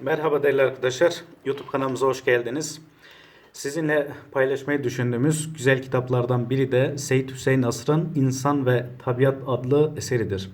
Merhaba değerli arkadaşlar. YouTube kanalımıza hoş geldiniz. Sizinle paylaşmayı düşündüğümüz güzel kitaplardan biri de Seyit Hüseyin Asr'ın İnsan ve Tabiat adlı eseridir.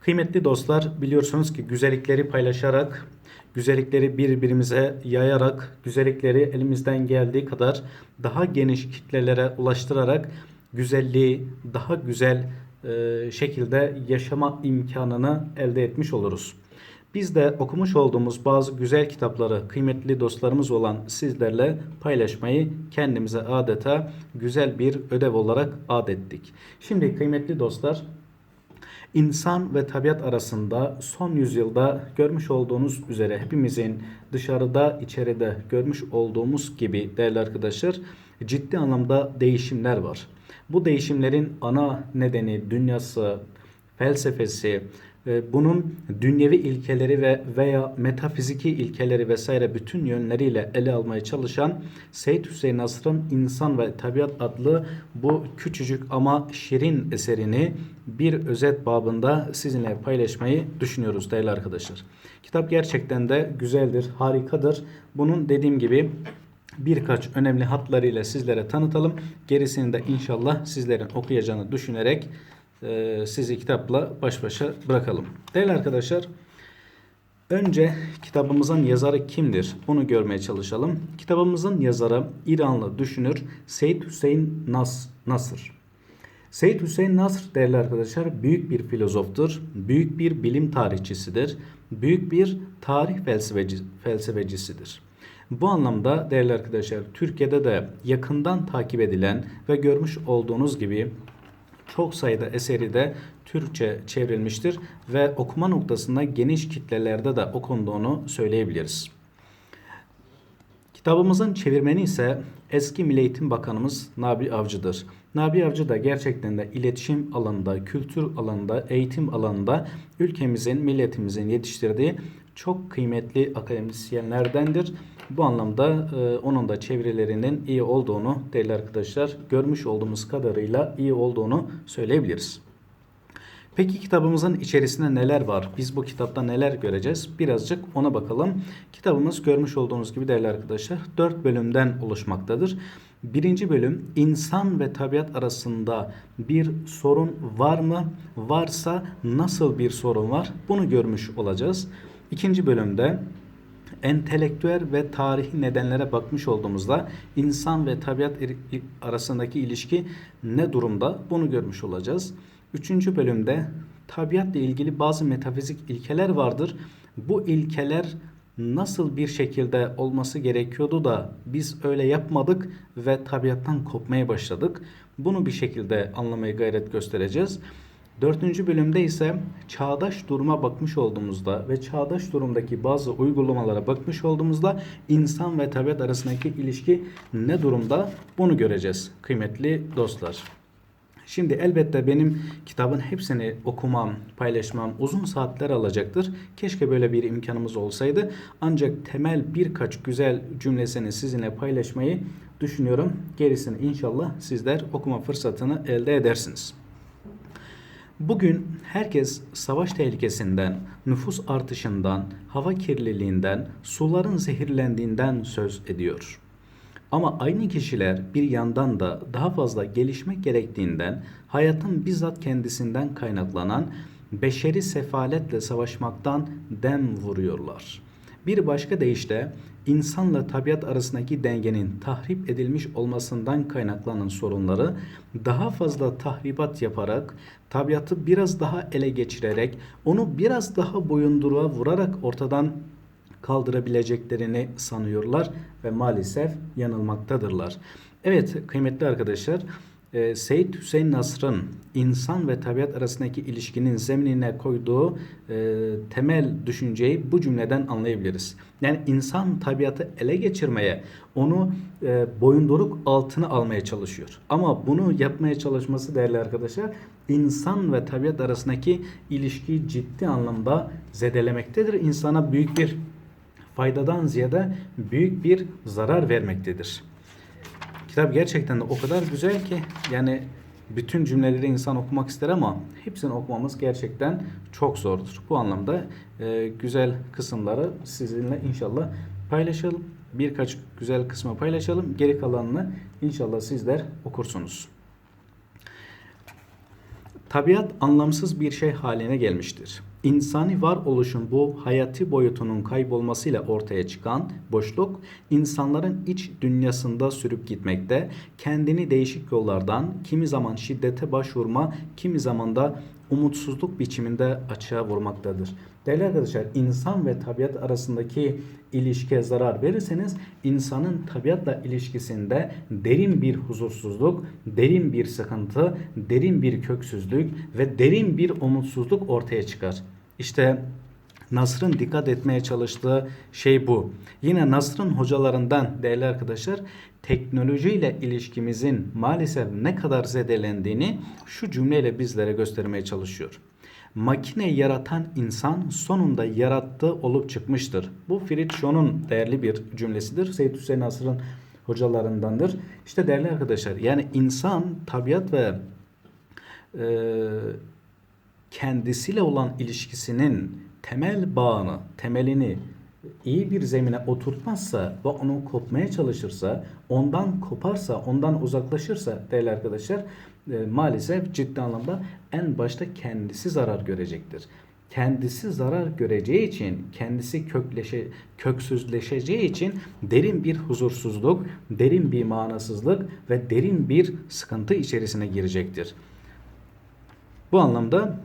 Kıymetli dostlar biliyorsunuz ki güzellikleri paylaşarak, güzellikleri birbirimize yayarak, güzellikleri elimizden geldiği kadar daha geniş kitlelere ulaştırarak güzelliği daha güzel şekilde yaşama imkanını elde etmiş oluruz. Biz de okumuş olduğumuz bazı güzel kitapları kıymetli dostlarımız olan sizlerle paylaşmayı kendimize adeta güzel bir ödev olarak adettik. Şimdi kıymetli dostlar İnsan ve tabiat arasında son yüzyılda görmüş olduğunuz üzere hepimizin dışarıda içeride görmüş olduğumuz gibi değerli arkadaşlar ciddi anlamda değişimler var. Bu değişimlerin ana nedeni dünyası, felsefesi, bunun dünyevi ilkeleri ve veya metafiziki ilkeleri vesaire bütün yönleriyle ele almaya çalışan Seyyid Hüseyin Nasr'ın İnsan ve Tabiat adlı bu küçücük ama şirin eserini bir özet babında sizinle paylaşmayı düşünüyoruz değerli arkadaşlar. Kitap gerçekten de güzeldir, harikadır. Bunun dediğim gibi birkaç önemli hatlarıyla sizlere tanıtalım. Gerisini de inşallah sizlerin okuyacağını düşünerek e, sizi kitapla baş başa bırakalım. Değerli arkadaşlar, önce kitabımızın yazarı kimdir? Bunu görmeye çalışalım. Kitabımızın yazarı İranlı düşünür Seyyid Hüseyin Nas Nasır. Seyyid Hüseyin Nasr değerli arkadaşlar büyük bir filozoftur, büyük bir bilim tarihçisidir, büyük bir tarih felsefeci, felsefecisidir. Bu anlamda değerli arkadaşlar Türkiye'de de yakından takip edilen ve görmüş olduğunuz gibi çok sayıda eseri de Türkçe çevrilmiştir ve okuma noktasında geniş kitlelerde de okunduğunu söyleyebiliriz. Kitabımızın çevirmeni ise eski Milli Eğitim Bakanımız Nabi Avcı'dır. Nabi Avcı da gerçekten de iletişim alanında, kültür alanında, eğitim alanında ülkemizin, milletimizin yetiştirdiği çok kıymetli akademisyenlerdendir. Bu anlamda e, onun da çevirilerinin iyi olduğunu değerli arkadaşlar görmüş olduğumuz kadarıyla iyi olduğunu söyleyebiliriz. Peki kitabımızın içerisinde neler var? Biz bu kitapta neler göreceğiz? Birazcık ona bakalım. Kitabımız görmüş olduğunuz gibi değerli arkadaşlar 4 bölümden oluşmaktadır. Birinci bölüm insan ve tabiat arasında bir sorun var mı? Varsa nasıl bir sorun var? Bunu görmüş olacağız. İkinci bölümde entelektüel ve tarihi nedenlere bakmış olduğumuzda insan ve tabiat arasındaki ilişki ne durumda bunu görmüş olacağız. Üçüncü bölümde tabiatla ilgili bazı metafizik ilkeler vardır. Bu ilkeler nasıl bir şekilde olması gerekiyordu da biz öyle yapmadık ve tabiattan kopmaya başladık. Bunu bir şekilde anlamaya gayret göstereceğiz. Dördüncü bölümde ise çağdaş duruma bakmış olduğumuzda ve çağdaş durumdaki bazı uygulamalara bakmış olduğumuzda insan ve tabiat arasındaki ilişki ne durumda bunu göreceğiz kıymetli dostlar. Şimdi elbette benim kitabın hepsini okumam, paylaşmam uzun saatler alacaktır. Keşke böyle bir imkanımız olsaydı. Ancak temel birkaç güzel cümlesini sizinle paylaşmayı düşünüyorum. Gerisini inşallah sizler okuma fırsatını elde edersiniz. Bugün herkes savaş tehlikesinden, nüfus artışından, hava kirliliğinden, suların zehirlendiğinden söz ediyor. Ama aynı kişiler bir yandan da daha fazla gelişmek gerektiğinden hayatın bizzat kendisinden kaynaklanan beşeri sefaletle savaşmaktan dem vuruyorlar. Bir başka deyişle insanla tabiat arasındaki dengenin tahrip edilmiş olmasından kaynaklanan sorunları daha fazla tahribat yaparak, tabiatı biraz daha ele geçirerek, onu biraz daha boyunduruğa vurarak ortadan kaldırabileceklerini sanıyorlar ve maalesef yanılmaktadırlar. Evet kıymetli arkadaşlar e, Seyyid Hüseyin Nasr'ın insan ve tabiat arasındaki ilişkinin zeminine koyduğu e, temel düşünceyi bu cümleden anlayabiliriz. Yani insan tabiatı ele geçirmeye, onu e, boyunduruk altına almaya çalışıyor. Ama bunu yapmaya çalışması değerli arkadaşlar, insan ve tabiat arasındaki ilişkiyi ciddi anlamda zedelemektedir. İnsana büyük bir faydadan ziyade büyük bir zarar vermektedir. Kitap gerçekten de o kadar güzel ki yani bütün cümleleri insan okumak ister ama hepsini okumamız gerçekten çok zordur. Bu anlamda e, güzel kısımları sizinle inşallah paylaşalım. Birkaç güzel kısmı paylaşalım. Geri kalanını inşallah sizler okursunuz. Tabiat anlamsız bir şey haline gelmiştir. İnsani varoluşun bu hayati boyutunun kaybolmasıyla ortaya çıkan boşluk insanların iç dünyasında sürüp gitmekte, kendini değişik yollardan kimi zaman şiddete başvurma, kimi zaman da umutsuzluk biçiminde açığa vurmaktadır. Değerli arkadaşlar insan ve tabiat arasındaki ilişkiye zarar verirseniz insanın tabiatla ilişkisinde derin bir huzursuzluk, derin bir sıkıntı, derin bir köksüzlük ve derin bir umutsuzluk ortaya çıkar. İşte Nasr'ın dikkat etmeye çalıştığı şey bu. Yine Nasr'ın hocalarından değerli arkadaşlar teknolojiyle ilişkimizin maalesef ne kadar zedelendiğini şu cümleyle bizlere göstermeye çalışıyor. Makine yaratan insan sonunda yarattığı olup çıkmıştır. Bu Fritz değerli bir cümlesidir. Seyyid Hüseyin Nasr'ın hocalarındandır. İşte değerli arkadaşlar yani insan tabiat ve e, kendisiyle olan ilişkisinin temel bağını, temelini iyi bir zemine oturtmazsa ve onu kopmaya çalışırsa, ondan koparsa, ondan uzaklaşırsa değerli arkadaşlar e, maalesef ciddi anlamda en başta kendisi zarar görecektir. Kendisi zarar göreceği için, kendisi kökleşe, köksüzleşeceği için derin bir huzursuzluk, derin bir manasızlık ve derin bir sıkıntı içerisine girecektir. Bu anlamda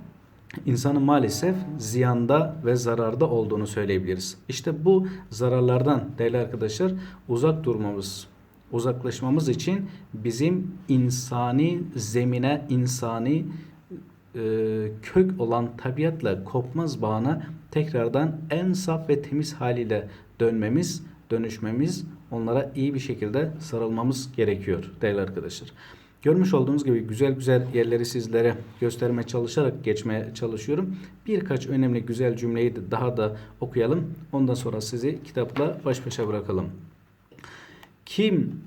insanın maalesef ziyanda ve zararda olduğunu söyleyebiliriz. İşte bu zararlardan değerli arkadaşlar uzak durmamız, uzaklaşmamız için bizim insani zemine, insani e, kök olan tabiatla kopmaz bağına tekrardan en saf ve temiz haliyle dönmemiz, dönüşmemiz, onlara iyi bir şekilde sarılmamız gerekiyor değerli arkadaşlar. Görmüş olduğunuz gibi güzel güzel yerleri sizlere göstermeye çalışarak geçmeye çalışıyorum. Birkaç önemli güzel cümleyi de daha da okuyalım. Ondan sonra sizi kitapla baş başa bırakalım. Kim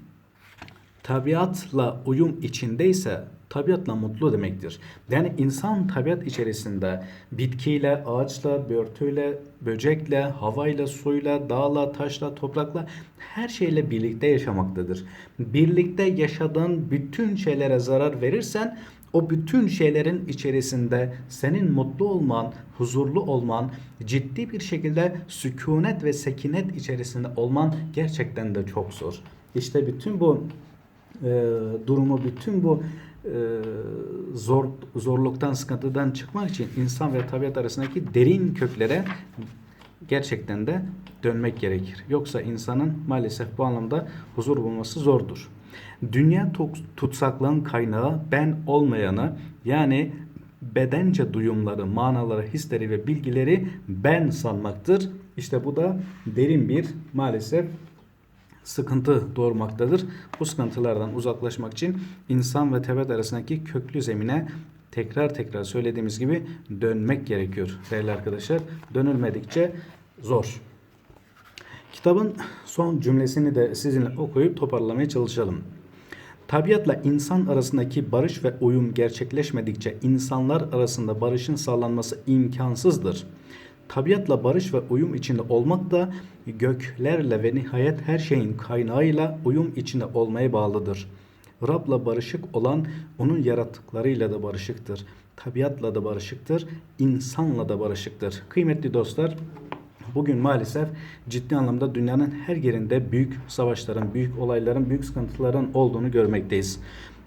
tabiatla uyum içindeyse tabiatla mutlu demektir. Yani insan tabiat içerisinde bitkiyle, ağaçla, börtüyle, böcekle, havayla, suyla, dağla, taşla, toprakla her şeyle birlikte yaşamaktadır. Birlikte yaşadığın bütün şeylere zarar verirsen o bütün şeylerin içerisinde senin mutlu olman, huzurlu olman, ciddi bir şekilde sükunet ve sekinet içerisinde olman gerçekten de çok zor. İşte bütün bu e, durumu, bütün bu zor zorluktan, sıkıntıdan çıkmak için insan ve tabiat arasındaki derin köklere gerçekten de dönmek gerekir. Yoksa insanın maalesef bu anlamda huzur bulması zordur. Dünya tutsaklığın kaynağı ben olmayanı yani bedence duyumları, manaları, hisleri ve bilgileri ben sanmaktır. İşte bu da derin bir maalesef sıkıntı doğurmaktadır. Bu sıkıntılardan uzaklaşmak için insan ve tebet arasındaki köklü zemine tekrar tekrar söylediğimiz gibi dönmek gerekiyor değerli arkadaşlar. Dönülmedikçe zor. Kitabın son cümlesini de sizinle okuyup toparlamaya çalışalım. Tabiatla insan arasındaki barış ve uyum gerçekleşmedikçe insanlar arasında barışın sağlanması imkansızdır. Tabiatla barış ve uyum içinde olmak da göklerle ve nihayet her şeyin kaynağıyla uyum içinde olmaya bağlıdır. Rab'la barışık olan onun yarattıklarıyla da barışıktır. Tabiatla da barışıktır, insanla da barışıktır. Kıymetli dostlar, bugün maalesef ciddi anlamda dünyanın her yerinde büyük savaşların, büyük olayların, büyük sıkıntıların olduğunu görmekteyiz.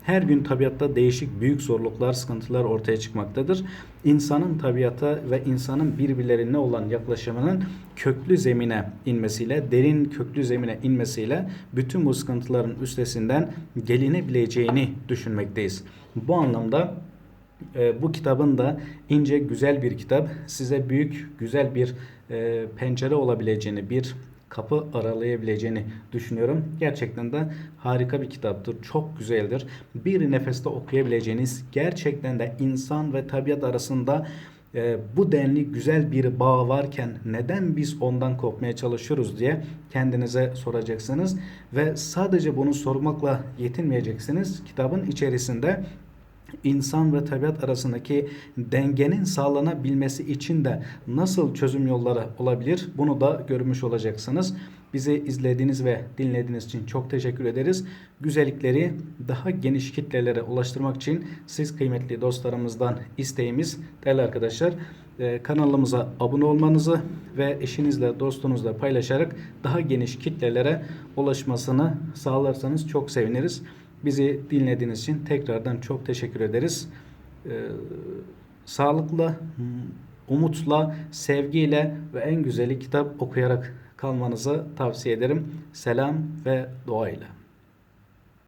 Her gün tabiatta değişik büyük zorluklar, sıkıntılar ortaya çıkmaktadır. İnsanın tabiata ve insanın birbirlerine olan yaklaşımının köklü zemine inmesiyle, derin köklü zemine inmesiyle bütün bu sıkıntıların üstesinden gelinebileceğini düşünmekteyiz. Bu anlamda e, bu kitabın da ince güzel bir kitap. Size büyük güzel bir e, pencere olabileceğini, bir kapı aralayabileceğini düşünüyorum. Gerçekten de harika bir kitaptır. Çok güzeldir. Bir nefeste okuyabileceğiniz gerçekten de insan ve tabiat arasında e, bu denli güzel bir bağ varken neden biz ondan kopmaya çalışıyoruz diye kendinize soracaksınız ve sadece bunu sormakla yetinmeyeceksiniz. Kitabın içerisinde insan ve tabiat arasındaki dengenin sağlanabilmesi için de nasıl çözüm yolları olabilir? Bunu da görmüş olacaksınız. Bizi izlediğiniz ve dinlediğiniz için çok teşekkür ederiz. Güzellikleri daha geniş kitlelere ulaştırmak için siz kıymetli dostlarımızdan isteğimiz değerli arkadaşlar e, kanalımıza abone olmanızı ve eşinizle dostunuzla paylaşarak daha geniş kitlelere ulaşmasını sağlarsanız çok seviniriz. Bizi dinlediğiniz için tekrardan çok teşekkür ederiz. Ee, sağlıkla, umutla, sevgiyle ve en güzeli kitap okuyarak kalmanızı tavsiye ederim. Selam ve duayla.